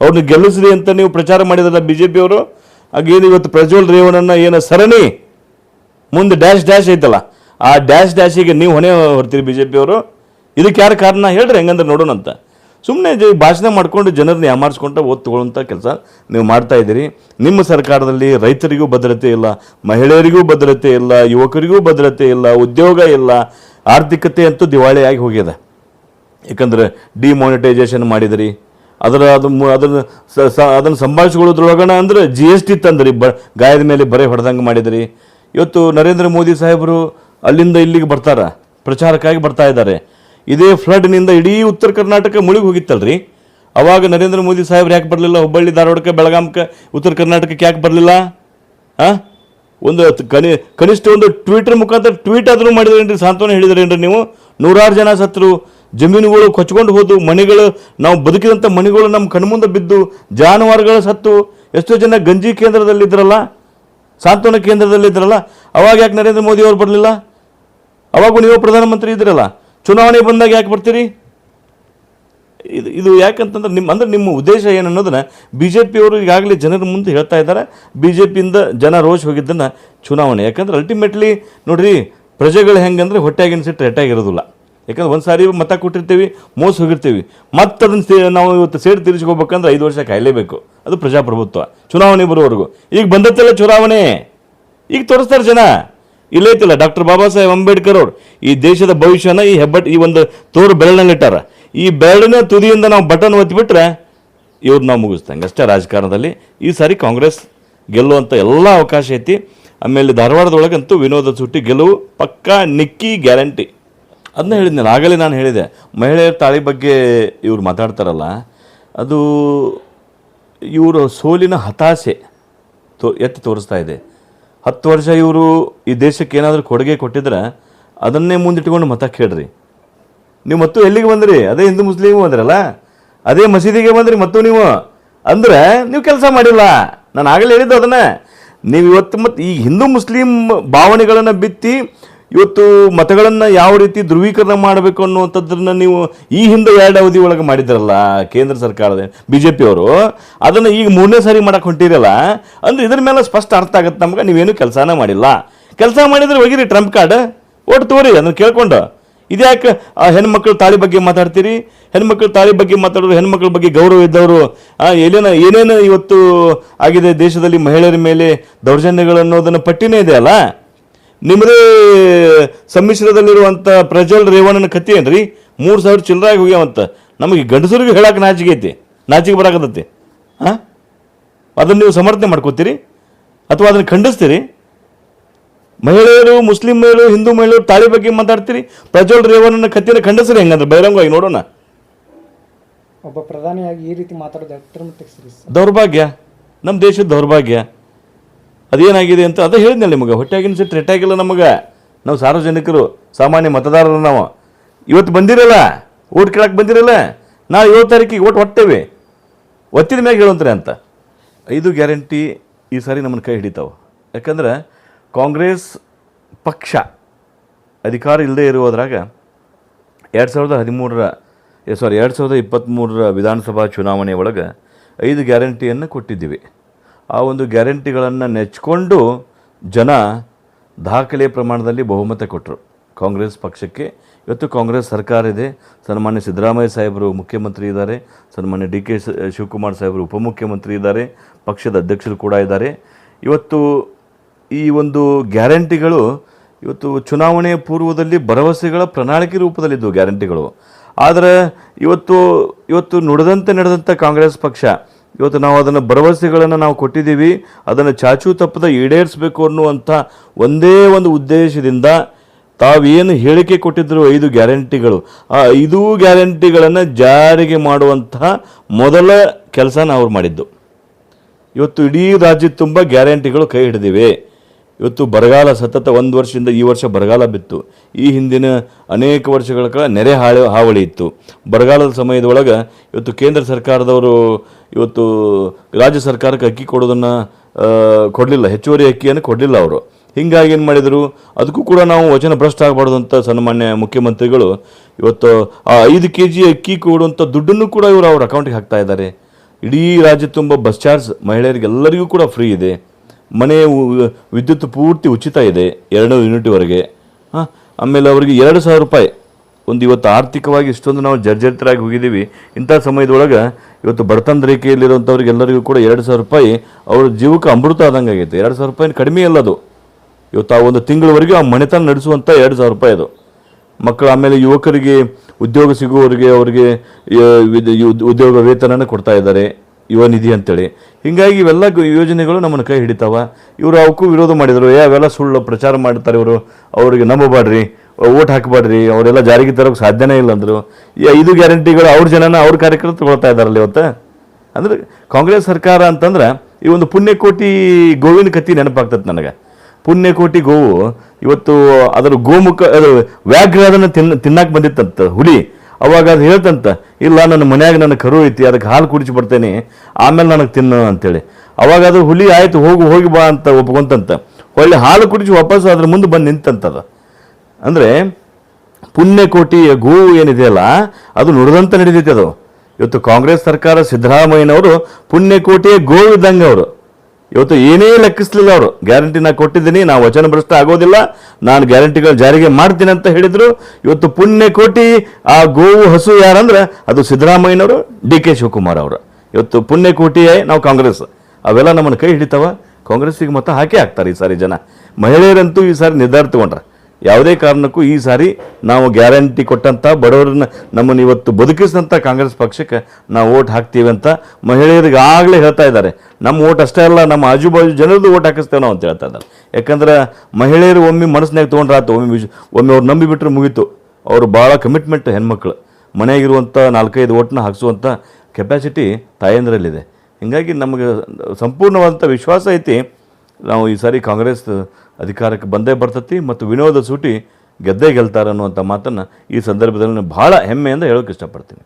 ಅವ್ರನ್ನ ಗೆಲ್ಲಿಸ್ರಿ ಅಂತ ನೀವು ಪ್ರಚಾರ ಮಾಡಿದ್ರಲ್ಲ ಬಿ ಜೆ ಪಿಯವರು ಹಾಗೇನು ಇವತ್ತು ಪ್ರಜ್ವಲ್ ರೇವಣ್ಣನ ಏನು ಸರಣಿ ಮುಂದೆ ಡ್ಯಾಶ್ ಡ್ಯಾಶ್ ಐತಲ್ಲ, ಆ ಡ್ಯಾಶ್ ಡ್ಯಾಶಿಗೆ ನೀವು ಹೊಣೆ ಹೊರ್ತೀರಿ ಬಿ ಜೆ ಪಿಯವರು ಇದಕ್ಕೆ ಯಾರು ಕಾರಣ ಹೇಳ್ರಿ ಹೆಂಗಂದ್ರೆ ನೋಡೋಣ ಅಂತ. ಸುಮ್ಮನೆ ಭಾಷಣ ಮಾಡ್ಕೊಂಡು ಜನರನ್ನ ಯಾಮಾರಿಸ್ಕೊಂಡು ಓದ್ ತಗೊಳ್ಳೋಂಥ ಕೆಲಸ ನೀವು ಮಾಡ್ತಾ ಇದ್ದೀರಿ. ನಿಮ್ಮ ಸರ್ಕಾರದಲ್ಲಿ ರೈತರಿಗೂ ಭದ್ರತೆ ಇಲ್ಲ, ಮಹಿಳೆಯರಿಗೂ ಭದ್ರತೆ ಇಲ್ಲ, ಯುವಕರಿಗೂ ಭದ್ರತೆ ಇಲ್ಲ, ಉದ್ಯೋಗ ಇಲ್ಲ. ಆರ್ಥಿಕತೆ ಅಂತೂ ದಿವಾಳಿಯಾಗಿ ಹೋಗಿದೆ. ಯಾಕಂದ್ರೆ ಡಿಮಾನಿಟೈಸೇಷನ್ ಮಾಡಿದಿರಿ. ಅದರ ಅದು ಅದನ್ನು ಅದನ್ನ ಸ- ಸ- ಅದನ್ನು ಸಂಭಾಳಿಸ್ಕೊಳ್ಳೋದ್ರೊಳಗಣ ಅಂದ್ರೆ ಜಿ ಎಸ್ ಟಿ ತಂದ್ರಿ. ಬ ಗಾಯದ ಮೇಲೆ ಬರೆ ಹೊಡೆದಂಗೆ ಮಾಡಿದಿರಿ. ಇವತ್ತು ನರೇಂದ್ರ ಮೋದಿ ಸಾಹೇಬರು ಅಲ್ಲಿಂದ ಇಲ್ಲಿಗೆ ಬರ್ತಾರ. ಪ್ರಚಾರಕ್ಕಾಗಿ ಬರ್ತಾ ಇದ್ದಾರೆ. ಇದೇ ಫ್ಲಡ್ನಿಂದ ಇಡೀ ಉತ್ತರ ಕರ್ನಾಟಕ ಮುಳುಗಿ ಹೋಗಿತ್ತಲ್ರಿ? ಅವಾಗ ನರೇಂದ್ರ ಮೋದಿ ಸಾಹೇಬ್ರು ಯಾಕೆ ಬರಲಿಲ್ಲ? ಹುಬ್ಬಳ್ಳಿ, ಧಾರವಾಡಕ್ಕೆ ಬೆಳಗಾಂಕ್ಕೆ ಉತ್ತರ ಕರ್ನಾಟಕಕ್ಕೆ ಯಾಕೆ ಬರಲಿಲ್ಲ? ಆ? ಒಂದು ಕನಿ, ಕನಿಷ್ಠ ಒಂದು ಟ್ವಿಟರ್ ಮುಖಾಂತರ ಟ್ವೀಟ್ ಆದರೂ ಮಾಡಿದ್ರೇನ್ರಿ? ಸಾಂತ್ವನ ಹೇಳಿದ್ರೇನ್ರಿ ನೀವು? ನೂರಾರು ಜನ ಸತ್ರು ಜಮೀನುಗಳು ಕೊಚ್ಕೊಂಡು ಹೋದು ಮನೆಗಳು ನಾವು ಬದುಕಿದಂಥ ಮನೆಗಳು ನಮ್ಮ ಕಣ್ಮುಂದೆ ಬಿದ್ದು, ಜಾನುವಾರುಗಳು ಸತ್ತು, ಎಷ್ಟೋ ಜನ ಗಂಜಿ ಕೇಂದ್ರದಲ್ಲಿದ್ದರಲ್ಲ ಸಾಂತ್ವನ ಕೇಂದ್ರದಲ್ಲಿದ್ದರಲ್ಲ ಅವಾಗ ಯಾಕೆ ನರೇಂದ್ರ ಮೋದಿ ಅವರು ಬರಲಿಲ್ಲ? ಅವಾಗೂ ನೀವು ಪ್ರಧಾನಮಂತ್ರಿ ಇದ್ರಲ್ಲ? ಚುನಾವಣೆ ಬಂದಾಗ ಯಾಕೆ ಬರ್ತೀರಿ? ಇದು ಇದು ಯಾಕಂತಂದ್ರೆ ನಿಮ್ಮ ಅಂದ್ರೆ ನಿಮ್ಮ ಉದ್ದೇಶ ಏನು ಅನ್ನೋದನ್ನ ಬಿ ಜೆ ಪಿಯವರು ಈಗಾಗಲೇ ಜನರ ಮುಂದೆ ಹೇಳ್ತಾ ಇದ್ದಾರೆ. ಬಿ ಜೆ ಪಿಯಿಂದ ಜನ ರೋಷ್ ಹೋಗಿದ್ದನ್ನು ಚುನಾವಣೆ. ಯಾಕಂದ್ರೆ ಅಲ್ಟಿಮೇಟ್ಲಿ ನೋಡಿರಿ, ಪ್ರಜೆಗಳು ಹೆಂಗಂದ್ರೆ ಹೊಟ್ಟೆಗಿನ ಸಿಟ್ಟು ಹೆಟ್ಟಾಗಿರೋದಿಲ್ಲ ಯಾಕಂದ್ರೆ ಒಂದು ಸಾರಿ ಮತ ಕೊಟ್ಟಿರ್ತೀವಿ, ಮೋಸ ಹೋಗಿರ್ತೀವಿ. ಮತ್ತೆ ಅದನ್ನು ನಾವು ಇವತ್ತು ಸೇಡು ತೀರಿಸ್ಕೋಬೇಕಂದ್ರೆ ಐದು ವರ್ಷ ಕಾಯಲೇಬೇಕು. ಅದು ಪ್ರಜಾಪ್ರಭುತ್ವ. ಚುನಾವಣೆ ಬರೋವರೆಗೂ ಈಗ ಬಂದತ್ತಲ್ಲ ಚುನಾವಣೆ. ಈಗ ತೋರಿಸ್ತಾರೆ ಜನ. ಇಲ್ಲೇ ಐತಿಲ್ಲ. ಡಾಕ್ಟರ್ ಬಾಬಾ ಸಾಹೇಬ್ ಅಂಬೇಡ್ಕರ್ ಅವರು. ಈ ದೇಶದ ಭವಿಷ್ಯನ ಈ ಹೆಬ್ಬಟ್ ಈ ಒಂದು ತೋರು ಬೆರಳಲ್ಲಿಟ್ಟಾರ ಈ ಬೆರಳಿನ ತುದಿಯಿಂದ ನಾವು ಬಟನ್ ಒತ್ತಿಬಿಟ್ರೆ ಇವ್ರು ನಾವು ಮುಗಿಸ್ತಂಗೆ ಅಷ್ಟೇ ರಾಜಕಾರಣದಲ್ಲಿ. ಈ ಸಾರಿ ಕಾಂಗ್ರೆಸ್ ಗೆಲ್ಲುವಂಥ ಎಲ್ಲ ಅವಕಾಶ ಐತಿ. ಆಮೇಲೆ ಧಾರವಾಡದೊಳಗಂತೂ ವಿನೋದ ಸುಟ್ಟಿ ಗೆಲುವು ಪಕ್ಕಾ ನಿಕ್ಕಿ ಗ್ಯಾರಂಟಿ. ಅದನ್ನ ಹೇಳಿದ್ನಲ್ಲ ಆಗಲೇ ನಾನು ಹೇಳಿದೆ. ಮಹಿಳೆಯರ ತಾಳಿ ಬಗ್ಗೆ ಇವ್ರು ಮಾತಾಡ್ತಾರಲ್ಲ, ಅದು ಇವರ ಸೋಲಿನ ಹತಾಶೆ ತೋ, ಎತ್ತಿ ತೋರಿಸ್ತಾ ಇದೆ. ಹತ್ತು ವರ್ಷ ಇವರು ಈ ದೇಶಕ್ಕೆ ಏನಾದರೂ ಕೊಡುಗೆ ಕೊಟ್ಟಿದ್ರೆ ಅದನ್ನೇ ಮುಂದಿಟ್ಕೊಂಡು ಮತ ಕೇಳ್ರಿ. ನೀವು ಮತ್ತು ಎಲ್ಲಿಗೆ ಬಂದ್ರಿ? ಅದೇ ಹಿಂದೂ ಮುಸ್ಲಿಮು ಬಂದ್ರಲ್ಲ ಅದೇ ಮಸೀದಿಗೆ ಬಂದ್ರಿ ಮತ್ತು ನೀವು? ಅಂದ್ರೆ ನೀವು ಕೆಲಸ ಮಾಡಿಲ್ಲ. ನಾನು ಆಗಲೇ ಹೇಳಿದ್ದು ಅದನ್ನ. ನೀವು ಇವತ್ತು ಮತ್ತು ಈ ಹಿಂದೂ ಮುಸ್ಲಿಂ ಭಾವನೆಗಳನ್ನು ಬಿತ್ತಿ ಇವತ್ತು ಮತಗಳನ್ನು ಯಾವ ರೀತಿ ಧ್ರುವೀಕರಣ ಮಾಡಬೇಕು ಅನ್ನುವಂಥದ್ದನ್ನು ನೀವು ಈ ಹಿಂದೆ ಎರಡು ಅವಧಿ ಒಳಗೆ ಮಾಡಿದ್ರಲ್ಲ ಕೇಂದ್ರ ಸರ್ಕಾರದ ಬಿ ಜೆ ಪಿಯವರು ಅದನ್ನು ಈಗ ಮೂರನೇ ಸಾರಿ ಮಾಡಕ್ಕೆ ಹೊಂಟಿರಲ್ಲ, ಅಂದ್ರೆ ಇದ್ರ ಮೇಲೆ ಸ್ಪಷ್ಟ ಅರ್ಥ ಆಗುತ್ತೆ ನಮ್ಗೆ, ನೀವೇನು ಕೆಲಸನೇ ಮಾಡಿಲ್ಲ. ಕೆಲಸ ಮಾಡಿದ್ರೆ ಹೋಗಿರಿ ಟ್ರಂಪ್ ಕಾರ್ಡ್ ಓಟ್ ತೋರಿ ಅದನ್ನು ಕೇಳ್ಕೊಂಡು. ಇದ್ಯಾಕೆ ಹೆಣ್ಮಕ್ಳು ತಾಳಿ ಬಗ್ಗೆ ಮಾತಾಡ್ತೀರಿ? ಹೆಣ್ಮಕ್ಳು ತಾಳಿ ಬಗ್ಗೆ ಮಾತಾಡೋರು, ಹೆಣ್ಮಕ್ಳ ಬಗ್ಗೆ ಗೌರವ ಇದ್ದವರು ಏನೇನ, ಏನೇನು ಇವತ್ತು ಆಗಿದೆ ದೇಶದಲ್ಲಿ ಮಹಿಳೆಯರ ಮೇಲೆ ದೌರ್ಜನ್ಯಗಳು ಅನ್ನೋದನ್ನು ಪಟ್ಟಿನೇ ಇದೆ ಅಲ್ಲ? ನಿಮ್ಮದೇ ಸಮ್ಮಿಶ್ರದಲ್ಲಿರುವಂಥ ಪ್ರಜ್ವಲ್ ರೇವಣ್ಣನ ಕಥೆ ರೀ ಮೂರು ಸಾವಿರ ಚಿಲ್ಲರಾಗಿ ಹೋಗ್ಯಾವಂತ. ನಮಗೆ ಗಂಡಸರಿಗೆ ಹೇಳಕ್ಕೆ ನಾಚಿಗೆ ಐತಿ. ನಾಚಿಗೆ ಬರಾಕತ್ತೈತಿ. ಹಾಂ ಅದನ್ನು ನೀವು ಸಮರ್ಥನೆ ಮಾಡ್ಕೋತೀರಿ? ಅಥವಾ ಅದನ್ನು ಖಂಡಿಸ್ತೀರಿ? ಮಹಿಳೆಯರು ಮುಸ್ಲಿಂ ಮಹಿಳೆಯರು ಹಿಂದೂ ಮಹಿಳೆಯರು ತಾಳಿ ಬಗ್ಗೆ ಮಾತಾಡ್ತೀರಿ? ಪ್ರಜ್ವಲ್ ರೇವಣ್ಣನ ಕಥೆನ ಖಂಡಿಸ್ರಿ ಹೆಂಗಂದ್ರೆ ಬಹಿರಂಗವಾಗಿ ನೋಡೋಣ. ಒಬ್ಬ ಪ್ರಧಾನಿಯಾಗಿ ಈ ರೀತಿ ಮಾತಾಡೋದು ದೌರ್ಭಾಗ್ಯ. ನಮ್ಮ ದೇಶದ ದೌರ್ಭಾಗ್ಯ. ಅದೇನಾಗಿದೆ ಅಂತ ಅದೇ ಹೇಳಿದ್ನಲ್ಲ ನಿಮಗೆ. ಹೊಟ್ಟೆಗಿನ ಸಿಟ್ಟು ರೆಟ್ಟಾಗಿಲ್ಲ ನಮಗೆ. ನಾವು ಸಾರ್ವಜನಿಕರು, ಸಾಮಾನ್ಯ ಮತದಾರರು ನಾವು. ಇವತ್ತು ಬಂದಿರಲ್ಲ? ಓಟ್ ಕೇಳಕ್ಕೆ ಬಂದಿರಲ್ಲ? ನಾವು ಏಳು ತಾರೀಕಿಗೆ ಓಟ್ ಹೊಟ್ಟೇವೆ. ಒತ್ತಿದ ಮ್ಯಾಗ ಹೇಳುವಂತಾರೆ ಅಂತ. ಐದು ಗ್ಯಾರಂಟಿ ಈ ಸಾರಿ ನಮ್ಮನ್ನು ಕೈ ಹಿಡಿತಾವೆ. ಯಾಕಂದ್ರೆ ಕಾಂಗ್ರೆಸ್ ಪಕ್ಷ ಅಧಿಕಾರ ಇಲ್ಲದೆ ಇರುವುದ್ರಾಗ ಎರಡು ಸಾವಿರದ ಹದಿಮೂರರ ಸಾರಿ ಎರಡು ಸಾವಿರದ ಇಪ್ಪತ್ತ್ಮೂರರ ವಿಧಾನಸಭಾ ಚುನಾವಣೆ ಒಳಗೆ ಐದು ಗ್ಯಾರಂಟಿಯನ್ನು ಕೊಟ್ಟಿದ್ದೀವಿ. ಆ ಒಂದು ಗ್ಯಾರಂಟಿಗಳನ್ನು ನೆಚ್ಕೊಂಡು ಜನ ದಾಖಲೆ ಪ್ರಮಾಣದಲ್ಲಿ ಬಹುಮತ ಕೊಟ್ಟರು ಕಾಂಗ್ರೆಸ್ ಪಕ್ಷಕ್ಕೆ ಇವತ್ತು ಕಾಂಗ್ರೆಸ್ ಸರ್ಕಾರ ಇದೆ. ಸನ್ಮಾನ್ಯ ಸಿದ್ದರಾಮಯ್ಯ ಸಾಹೇಬರು ಮುಖ್ಯಮಂತ್ರಿ ಇದ್ದಾರೆ. ಸನ್ಮಾನ್ಯ ಡಿ ಕೆ ಶಿವಕುಮಾರ್ ಸಾಹೇಬರು ಉಪಮುಖ್ಯಮಂತ್ರಿ ಇದ್ದಾರೆ. ಪಕ್ಷದ ಅಧ್ಯಕ್ಷರು ಕೂಡ ಇದ್ದಾರೆ. ಇವತ್ತು ಈ ಒಂದು ಗ್ಯಾರಂಟಿಗಳು ಇವತ್ತು ಚುನಾವಣೆ ಪೂರ್ವದಲ್ಲಿ ಭರವಸೆಗಳ ಪ್ರಣಾಳಿಕೆ ರೂಪದಲ್ಲಿದ್ದವು ಗ್ಯಾರಂಟಿಗಳು. ಆದರೆ ಇವತ್ತು ಇವತ್ತು ನುಡಿದಂತೆ ನಡೆದಂಥ ಕಾಂಗ್ರೆಸ್ ಪಕ್ಷ ಇವತ್ತು ನಾವು ಅದನ್ನು ಭರವಸೆಗಳನ್ನು ನಾವು ಕೊಟ್ಟಿದ್ದೀವಿ, ಅದನ್ನು ಚಾಚೂ ತಪ್ಪದ ಈಡೇರಿಸಬೇಕು ಅನ್ನುವಂಥ ಒಂದೇ ಒಂದು ಉದ್ದೇಶದಿಂದ ತಾವೇನು ಹೇಳಿಕೆ ಕೊಟ್ಟಿದ್ದರು ಐದು ಗ್ಯಾರಂಟಿಗಳು. ಆ ಐದು ಗ್ಯಾರಂಟಿಗಳನ್ನು ಜಾರಿಗೆ ಮಾಡುವಂತಹ ಮೊದಲ ಕೆಲಸನ ನಾವು ಮಾಡಿದ್ದು. ಇವತ್ತು ಇಡೀ ರಾಜ್ಯದ ತುಂಬ ಗ್ಯಾರಂಟಿಗಳು ಕೈ ಹಿಡಿದಿವೆ. ಇವತ್ತು ಬರಗಾಲ ಸತತ ಒಂದು ವರ್ಷದಿಂದ ಈ ವರ್ಷ ಬರಗಾಲ ಬಿತ್ತು. ಈ ಹಿಂದಿನ ಅನೇಕ ವರ್ಷಗಳ ಕಾಲ ನೆರೆ ಹಾಳೆ, ಹಾವಳಿ ಇತ್ತು. ಬರಗಾಲದ ಸಮಯದೊಳಗೆ ಇವತ್ತು ಕೇಂದ್ರ ಸರ್ಕಾರದವರು ಇವತ್ತು ರಾಜ್ಯ ಸರ್ಕಾರಕ್ಕೆ ಅಕ್ಕಿ ಕೊಡೋದನ್ನು ಕೊಡಲಿಲ್ಲ. ಹೆಚ್ಚುವರಿ ಅಕ್ಕಿಯನ್ನು ಕೊಡಲಿಲ್ಲ ಅವರು. ಹಿಂಗಾಗಿ ಏನು ಮಾಡಿದರು? ಅದಕ್ಕೂ ಕೂಡ ನಾವು ವಚನ ಭ್ರಷ್ಟ ಆಗಬಾರ್ದು ಅಂತ ಸನ್ಮಾನ್ಯ ಮುಖ್ಯಮಂತ್ರಿಗಳು ಇವತ್ತು ಆ ಐದು ಕೆ ಜಿ ಅಕ್ಕಿ ಕೊಡುವಂಥ ದುಡ್ಡನ್ನು ಕೂಡ ಇವರು ಅವ್ರ ಅಕೌಂಟಿಗೆ ಹಾಕ್ತಾ ಇದ್ದಾರೆ. ಇಡೀ ರಾಜ್ಯ ತುಂಬ ಬಸ್ ಚಾರ್ಜ್ ಮಹಿಳೆಯರಿಗೆಲ್ಲರಿಗೂ ಕೂಡ ಫ್ರೀ ಇದೆ. ಮನೆ ವಿದ್ಯುತ್ ಪೂರ್ತಿ ಉಚಿತ ಇದೆ ಎರಡು ಯೂನಿಟ್ವರೆಗೆ ಹಾಂ, ಆಮೇಲೆ ಅವರಿಗೆ ಎರಡು ಸಾವಿರ ರೂಪಾಯಿ. ಒಂದು ಇವತ್ತು ಆರ್ಥಿಕವಾಗಿ ಇಷ್ಟೊಂದು ನಾವು ಜರ್ಜರಿತರಾಗಿ ಹೋಗಿದ್ದೀವಿ. ಇಂಥ ಸಮಯದೊಳಗೆ ಇವತ್ತು ಬಡತನ ರೇಖೆಯಲ್ಲಿರುವಂಥವ್ರಿಗೆಲ್ಲರಿಗೂ ಕೂಡ ಎರಡು ಸಾವಿರ ರೂಪಾಯಿ ಅವ್ರ ಜೀವಕ್ಕೆ ಅಮೃತ ಆದಂಗೆ ಆಗೈತೆ. ಎರಡು ಸಾವಿರ ರೂಪಾಯಿ ಕಡಿಮೆ ಅಲ್ಲ ಅದು. ಇವತ್ತು ಆ ಒಂದು ತಿಂಗಳವರೆಗೆ ಆ ಮನೆತನ ನಡೆಸುವಂಥ ಎರಡು ಸಾವಿರ ರೂಪಾಯಿ ಅದು. ಮಕ್ಕಳು ಆಮೇಲೆ ಯುವಕರಿಗೆ, ಉದ್ಯೋಗ ಸಿಗುವವರಿಗೆ ಅವರಿಗೆ ಉದ್ಯೋಗ ವೇತನನ ಕೊಡ್ತಾ ಇದ್ದಾರೆ. ಯುವ ನಿಧಿ ಅಂತೇಳಿ. ಹೀಗಾಗಿ ಇವೆಲ್ಲ ಯೋಜನೆಗಳು ನಮ್ಮನ್ನು ಕೈ ಹಿಡಿತಾವ. ಇವರು ಅವಕ್ಕೂ ವಿರೋಧ ಮಾಡಿದರು. ಏ, ಅವೆಲ್ಲ ಸುಳ್ಳು ಪ್ರಚಾರ ಮಾಡ್ತಾರೆ ಇವರು. ಅವರಿಗೆ ನಂಬಬೇಡ್ರಿ. ಓಟ್ ಹಾಕಬೇಡ್ರಿ. ಅವರೆಲ್ಲ ಜಾರಿಗೆ ತರೋಕೆ ಸಾಧ್ಯನೇ ಇಲ್ಲ ಅಂದರು. ಐದು ಗ್ಯಾರಂಟಿಗಳು ಅವ್ರ ಜನನ ಅವ್ರ ಕಾರ್ಯಕ್ರಮ ತಗೊಳ್ತಾ ಇದ್ದಾರಲ್ಲ ಇವತ್ತು? ಅಂದ್ರೆ ಕಾಂಗ್ರೆಸ್ ಸರ್ಕಾರ ಅಂತಂದ್ರೆ ಈ ಒಂದು ಪುಣ್ಯಕೋಟಿ ಗೋವಿನ ಕತ್ತಿ ನೆನಪಾಗ್ತದೆ ನನಗೆ. ಪುಣ್ಯಕೋಟಿ ಗೋವು ಇವತ್ತು ಅದರ ಗೋಮುಖ, ಅದು ವ್ಯಾಘ್ರ ಅದನ್ನು ತಿನ್ನ ತಿನ್ನಕ್ಕೆ ಬಂದಿತ್ತಂತ ಹುಲಿ. ಅವಾಗ ಅದು ಹೇಳ್ತಂತ, ಇಲ್ಲ, ನನ್ನ ಮನ್ಯಾಗ ನನ್ನ ಕರು ಐತಿ, ಅದಕ್ಕೆ ಹಾಲು ಕುಡಿಸಿ ಬರ್ತೇನೆ, ಆಮೇಲೆ ನನಗೆ ತಿನ್ನು ಅಂತೇಳಿ. ಅವಾಗ ಅದು ಹುಲಿ ಆಯ್ತು, ಹೋಗು, ಹೋಗಿ ಬಾ ಅಂತ ಒಪ್ಕೊಂತಂತ. ಹೊಳ್ಳಿ ಹಾಲು ಕುಡಿಸಿ ವಾಪಸ್ ಅದ್ರ ಮುಂದೆ ಬಂದು ನಿಂತಂತದ ಅಂದರೆ ಪುಣ್ಯಕೋಟಿಯ ಗೋವು ಏನಿದೆಯಲ್ಲ ಅದು ನುಡಿದಂತ ನಡೀತೈತೆ ಅದು. ಇವತ್ತು ಕಾಂಗ್ರೆಸ್ ಸರ್ಕಾರ ಸಿದ್ದರಾಮಯ್ಯನವರು ಗೋವು ಇದ್ದಂಗೆ ಅವರು. ಇವತ್ತು ಏನೇ ಲೆಕ್ಕಿಸ್ಲಿಲ್ಲ ಅವರು. ಗ್ಯಾರಂಟಿ ನಾ ಕೊಟ್ಟಿದ್ದೀನಿ ನಾವು ವಚನ ಭ್ರಷ್ಟ ಆಗೋದಿಲ್ಲ, ನಾನು ಗ್ಯಾರಂಟಿಗಳು ಜಾರಿಗೆ ಮಾಡ್ತೀನಿ ಅಂತ ಹೇಳಿದರು. ಇವತ್ತು ಪುಣ್ಯ ಕೋಟಿ ಆ ಗೋವು ಹಸು ಯಾರಂದ್ರೆ, ಅದು ಸಿದ್ದರಾಮಯ್ಯನವರು, ಡಿ ಕೆ ಶಿವಕುಮಾರ್ ಅವರು. ಇವತ್ತು ಪುಣ್ಯಕೋಟಿಯೇ ನಾವು ಕಾಂಗ್ರೆಸ್. ಅವೆಲ್ಲ ನಮ್ಮನ್ನು ಕೈ ಹಿಡಿತಾವ? ಕಾಂಗ್ರೆಸ್ಸಿಗೆ ಮತ ಹಾಕಿ ಹಾಕ್ತಾರೆ ಈ ಸಾರಿ ಜನ. ಮಹಿಳೆಯರಂತೂ ಈ ಸಾರಿ ನಿರ್ಧಾರ ತಗೊಂಡ್ರೆ. ಯಾವುದೇ ಕಾರಣಕ್ಕೂ ಈ ಸಾರಿ ನಾವು ಗ್ಯಾರಂಟಿ ಕೊಟ್ಟಂಥ ಬಡವರನ್ನ ನಮ್ಮನ್ನು ಇವತ್ತು ಬದುಕಿಸಿದಂಥ ಕಾಂಗ್ರೆಸ್ ಪಕ್ಷಕ್ಕೆ ನಾವು ಓಟ್ ಹಾಕ್ತೀವಿ ಅಂತ ಮಹಿಳೆಯರಿಗೆ ಆಗಲೇ ಹೇಳ್ತಾ ಇದ್ದಾರೆ. ನಮ್ಮ ಓಟ್ ಅಷ್ಟೇ ಅಲ್ಲ, ನಮ್ಮ ಆಜು ಬಾಜು ಜನರದ್ದು ಓಟ್ ಹಾಕಿಸ್ತೇವೆ ನಾವು ಅಂತ ಹೇಳ್ತಾ ಇದ್ದಾರೆ. ಯಾಕಂದ್ರೆ ಮಹಿಳೆಯರು ಒಮ್ಮೆ ಮನಸ್ಸಿನಾಗ ತೊಗೊಂಡ್ರೆ ಆತು, ಒಮ್ಮೆ ಒಮ್ಮೆ ಅವ್ರು ನಂಬಿಬಿಟ್ರೆ ಮುಗೀತು. ಅವರು ಭಾಳ ಕಮಿಟ್ಮೆಂಟ್ ಹೆಣ್ಮಕ್ಳು. ಮನೆಯಾಗಿರುವಂಥ ನಾಲ್ಕೈದು ಓಟ್ನ ಹಾಕಿಸುವಂಥ ಕೆಪಾಸಿಟಿ ತಾಯಂದ್ರಲ್ಲಿದೆ. ಹೀಗಾಗಿ ನಮಗೆ ಸಂಪೂರ್ಣವಾದಂಥ ವಿಶ್ವಾಸ ಐತಿ. ನಾವು ಈ ಸಾರಿ ಕಾಂಗ್ರೆಸ್ ಅಧಿಕಾರಕ್ಕೆ ಬಂದೇ ಬರ್ತತಿ ಮತ್ತು ವಿನೋದ ಸೂಟಿ ಗೆದ್ದೇ ಗೆಲ್ತಾರೆ ಅನ್ನುವಂಥ ಮಾತನ್ನು ಈ ಸಂದರ್ಭದಲ್ಲಿ ನಾನು ಭಾಳ ಹೆಮ್ಮೆಯಿಂದ ಹೇಳೋಕೆ ಇಷ್ಟಪಡ್ತೀನಿ.